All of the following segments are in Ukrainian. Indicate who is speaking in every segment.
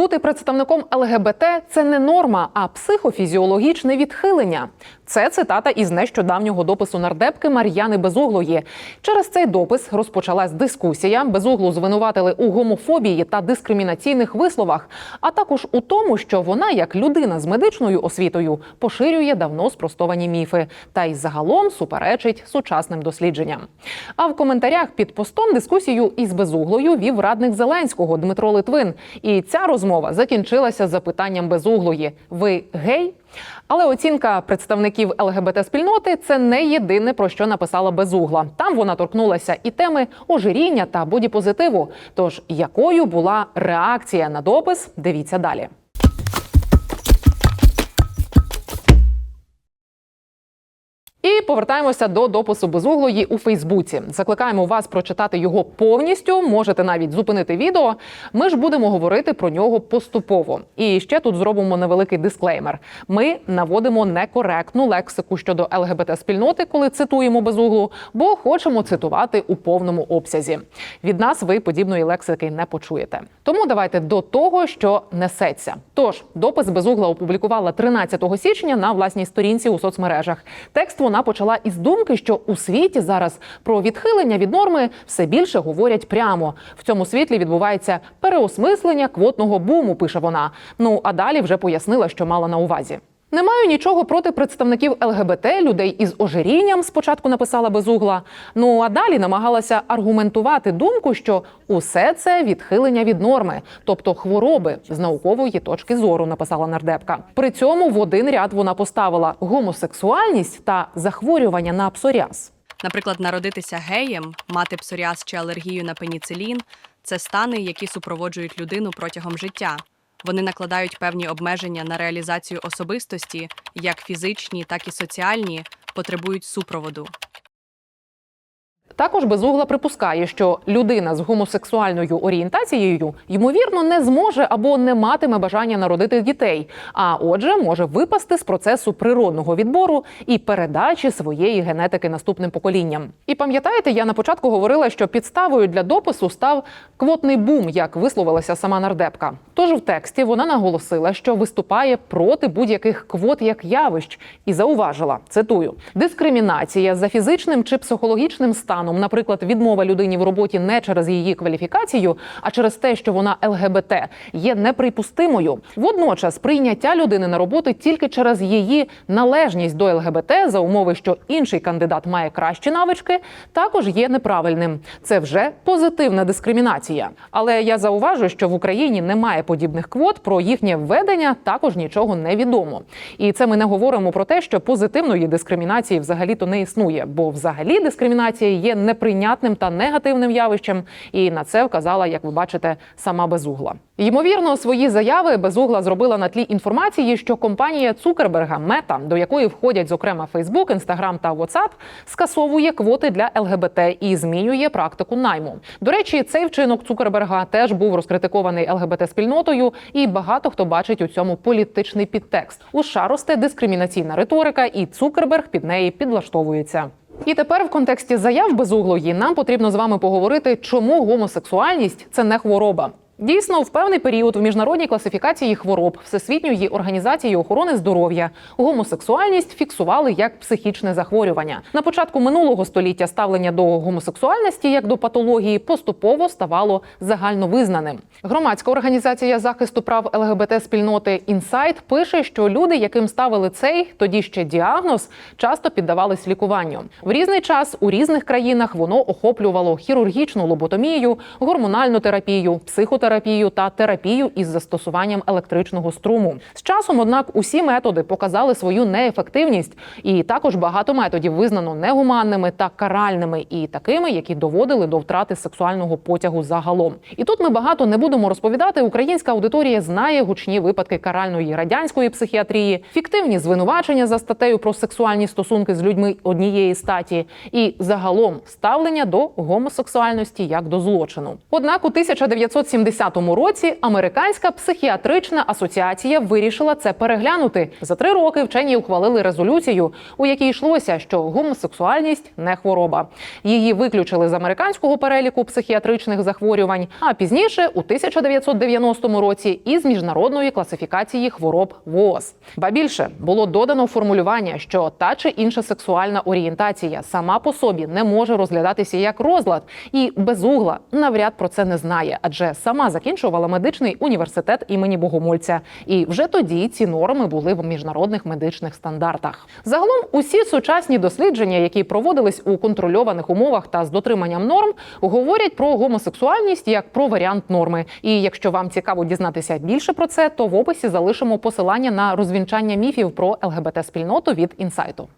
Speaker 1: Бути представником ЛГБТ це не норма, а психофізіологічне відхилення. Це цитата із нещодавнього допису нардепки Мар'яни Безуглої. Через цей допис розпочалась дискусія. Безуглу звинуватили у гомофобії та дискримінаційних висловах, а також у тому, що вона, як людина з медичною освітою, поширює давно спростовані міфи та й загалом суперечить сучасним дослідженням. А в коментарях під постом дискусію із Безуглою вів радник Зеленського Дмитро Литвин. І ця розмова закінчилася запитанням Безуглої: Ви гей? Але оцінка представників ЛГБТ спільноти це не єдине про що написала Безугла. Там вона торкнулася і теми ожиріння та бодіпозитиву. Тож якою була реакція на допис? Дивіться далі. І повертаємося до допису безуглої у Фейсбуці. Закликаємо вас прочитати його повністю. Можете навіть зупинити відео. Ми ж будемо говорити про нього поступово. І ще тут зробимо невеликий дисклеймер. Ми наводимо некоректну лексику щодо ЛГБТ спільноти, коли цитуємо безуглу, бо хочемо цитувати у повному обсязі. Від нас ви подібної лексики не почуєте. Тому давайте до того, що несеться. Тож допис безугла опублікувала 13 січня на власній сторінці у соцмережах. Текст вона почала із думки, що у світі зараз про відхилення від норми все більше говорять прямо. В цьому світлі відбувається переосмислення квотного буму. Пише вона. Ну а далі вже пояснила, що мала на увазі. Не маю нічого проти представників ЛГБТ, людей із ожирінням. Спочатку написала безугла. Ну а далі намагалася аргументувати думку, що усе це відхилення від норми, тобто хвороби з наукової точки зору, написала нардепка. При цьому в один ряд вона поставила гомосексуальність та захворювання на псоріаз.
Speaker 2: Наприклад, народитися геєм, мати псоріаз чи алергію на пеніцилін це стани, які супроводжують людину протягом життя. Вони накладають певні обмеження на реалізацію особистості, як фізичні, так і соціальні, потребують супроводу.
Speaker 1: Також безугла припускає, що людина з гомосексуальною орієнтацією ймовірно не зможе або не матиме бажання народити дітей, а отже, може випасти з процесу природного відбору і передачі своєї генетики наступним поколінням. І пам'ятаєте, я на початку говорила, що підставою для допису став квотний бум, як висловилася сама нардепка. Тож в тексті вона наголосила, що виступає проти будь-яких квот як явищ, і зауважила цитую: дискримінація за фізичним чи психологічним станом, наприклад, відмова людині в роботі не через її кваліфікацію, а через те, що вона ЛГБТ, є неприпустимою. Водночас прийняття людини на роботу тільки через її належність до ЛГБТ за умови, що інший кандидат має кращі навички, також є неправильним. Це вже позитивна дискримінація. Але я зауважу, що в Україні немає подібних квот. Про їхнє введення також нічого не відомо. І це ми не говоримо про те, що позитивної дискримінації взагалі то не існує, бо взагалі дискримінація є неприйнятним та негативним явищем. І на це вказала, як ви бачите, сама безугла. Ймовірно, свої заяви безугла зробила на тлі інформації, що компанія Цукерберга Мета, до якої входять зокрема Фейсбук, Інстаграм та WhatsApp, скасовує квоти для ЛГБТ і змінює практику найму. До речі, цей вчинок Цукерберга теж був розкритикований ЛГБТ спільнотою, і багато хто бачить у цьому політичний підтекст. У США росте дискримінаційна риторика, і Цукерберг під неї підлаштовується. І тепер в контексті заяв безуглої нам потрібно з вами поговорити, чому гомосексуальність це не хвороба. Дійсно, в певний період в міжнародній класифікації хвороб Всесвітньої організації охорони здоров'я гомосексуальність фіксували як психічне захворювання. На початку минулого століття ставлення до гомосексуальності як до патології поступово ставало загальновизнаним. Громадська організація захисту прав ЛГБТ спільноти Інсайт пише, що люди, яким ставили цей тоді ще діагноз, часто піддавались лікуванню. В різний час у різних країнах воно охоплювало хірургічну лоботомію, гормональну терапію, психотерапію терапію та терапію із застосуванням електричного струму. З часом, однак, усі методи показали свою неефективність, і також багато методів визнано негуманними та каральними, і такими, які доводили до втрати сексуального потягу загалом. І тут ми багато не будемо розповідати. Українська аудиторія знає гучні випадки каральної радянської психіатрії, фіктивні звинувачення за статтею про сексуальні стосунки з людьми однієї статі, і загалом ставлення до гомосексуальності як до злочину. Однак у 1970 2010 році Американська психіатрична асоціація вирішила це переглянути. За три роки вчені ухвалили резолюцію, у якій йшлося, що гомосексуальність не хвороба. Її виключили з американського переліку психіатричних захворювань, а пізніше, у 1990 році, із міжнародної класифікації хвороб ВООЗ. Ба більше було додано формулювання, що та чи інша сексуальна орієнтація сама по собі не може розглядатися як розлад, і безугла навряд про це не знає, адже сама закінчувала медичний університет імені Богомольця. І вже тоді ці норми були в міжнародних медичних стандартах. Загалом, усі сучасні дослідження, які проводились у контрольованих умовах та з дотриманням норм, говорять про гомосексуальність як про варіант норми. І якщо вам цікаво дізнатися більше про це, то в описі залишимо посилання на розвінчання міфів про ЛГБТ спільноту від інсайту.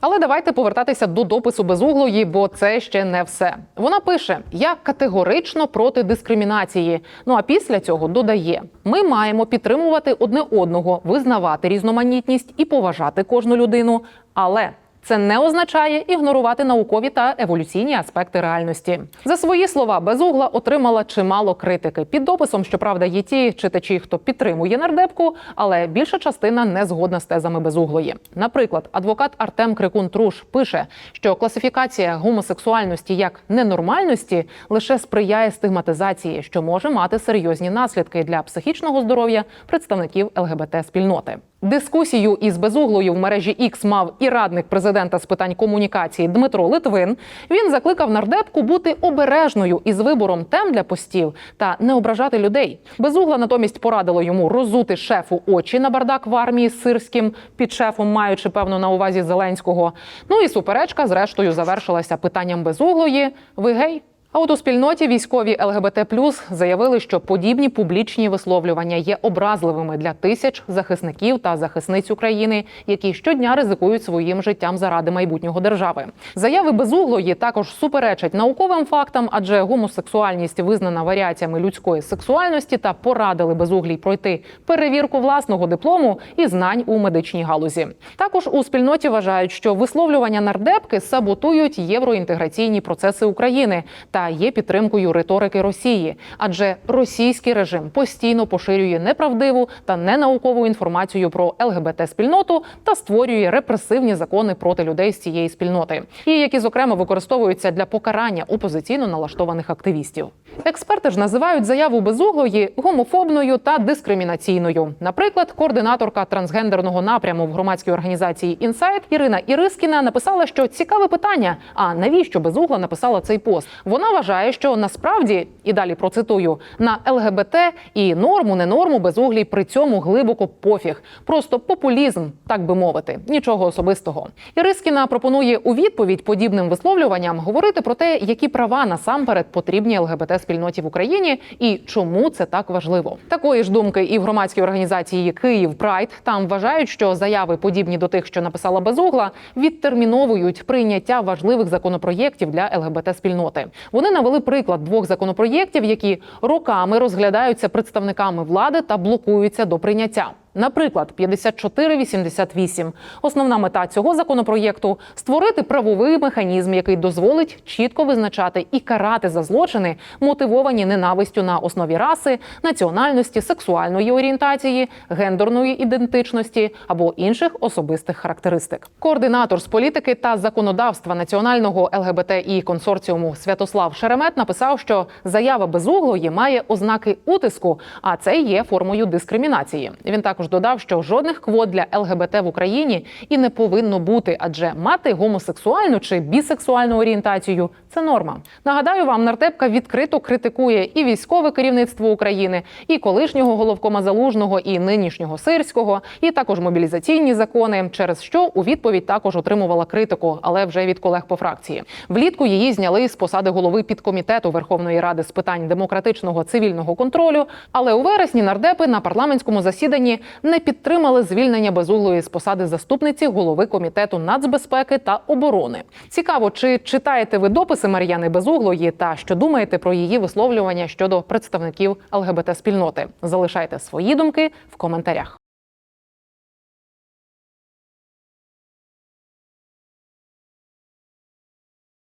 Speaker 1: Але давайте повертатися до допису безуглої, бо це ще не все. Вона пише: я категорично проти дискримінації. Ну а після цього додає: ми маємо підтримувати одне одного, визнавати різноманітність і поважати кожну людину. Але це не означає ігнорувати наукові та еволюційні аспекти реальності. За свої слова, безугла отримала чимало критики. Під дописом, щоправда, є ті читачі, хто підтримує нардепку, але більша частина не згодна з тезами безуглої. Наприклад, адвокат Артем Крикун Труш пише, що класифікація гомосексуальності як ненормальності лише сприяє стигматизації, що може мати серйозні наслідки для психічного здоров'я представників ЛГБТ спільноти. Дискусію із безуглою в мережі X мав і радник президента з питань комунікації Дмитро Литвин. Він закликав нардепку бути обережною із вибором тем для постів та не ображати людей. Безугла натомість порадила йому розути шефу очі на бардак в армії з сирським під шефом, маючи певно на увазі Зеленського. Ну і суперечка, зрештою, завершилася питанням безуглої: ви гей? А от у спільноті військові ЛГБТ плюс заявили, що подібні публічні висловлювання є образливими для тисяч захисників та захисниць України, які щодня ризикують своїм життям заради майбутнього держави. Заяви безуглої також суперечать науковим фактам, адже гомосексуальність визнана варіаціями людської сексуальності та порадили безуглій пройти перевірку власного диплому і знань у медичній галузі. Також у спільноті вважають, що висловлювання нардепки саботують євроінтеграційні процеси України та є підтримкою риторики Росії, адже російський режим постійно поширює неправдиву та ненаукову інформацію про ЛГБТ спільноту та створює репресивні закони проти людей з цієї спільноти, і які зокрема використовуються для покарання опозиційно налаштованих активістів. Експерти ж називають заяву безуглої гомофобною та дискримінаційною. Наприклад, координаторка трансгендерного напряму в громадській організації Інсайт Ірина Ірискіна написала, що цікаве питання: а навіщо безугла написала цей пост? Вона вважає, що насправді і далі процитую на ЛГБТ і норму, не норму безуглій при цьому глибоко пофіг. Просто популізм, так би мовити, нічого особистого. Ірискіна пропонує у відповідь подібним висловлюванням говорити про те, які права насамперед потрібні ЛГБТ спільноті в Україні і чому це так важливо. Такої ж думки і в громадській організації Київ Прайд там вважають, що заяви, подібні до тих, що написала безугла, відтерміновують прийняття важливих законопроєктів для ЛГБТ спільноти. Вони навели приклад двох законопроєктів, які роками розглядаються представниками влади та блокуються до прийняття. Наприклад, 5488. Основна мета цього законопроєкту створити правовий механізм, який дозволить чітко визначати і карати за злочини, мотивовані ненавистю на основі раси, національності, сексуальної орієнтації, гендерної ідентичності або інших особистих характеристик. Координатор з політики та законодавства національного ЛГБТІ консорціуму Святослав Шеремет написав, що заява безуглої має ознаки утиску, а це є формою дискримінації. Він також додав, що жодних квот для ЛГБТ в Україні і не повинно бути, адже мати гомосексуальну чи бісексуальну орієнтацію це норма. Нагадаю вам, нартепка відкрито критикує і військове керівництво України, і колишнього головкома залужного, і нинішнього сирського, і також мобілізаційні закони, через що у відповідь також отримувала критику, але вже від колег по фракції. Влітку її зняли з посади голови підкомітету Верховної Ради з питань демократичного цивільного контролю. Але у вересні нардепи на парламентському засіданні не підтримали звільнення безуглої з посади заступниці голови комітету нацбезпеки та оборони. Цікаво, чи читаєте ви дописи Мар'яни Безуглої та що думаєте про її висловлювання щодо представників ЛГБТ спільноти? Залишайте свої думки в коментарях.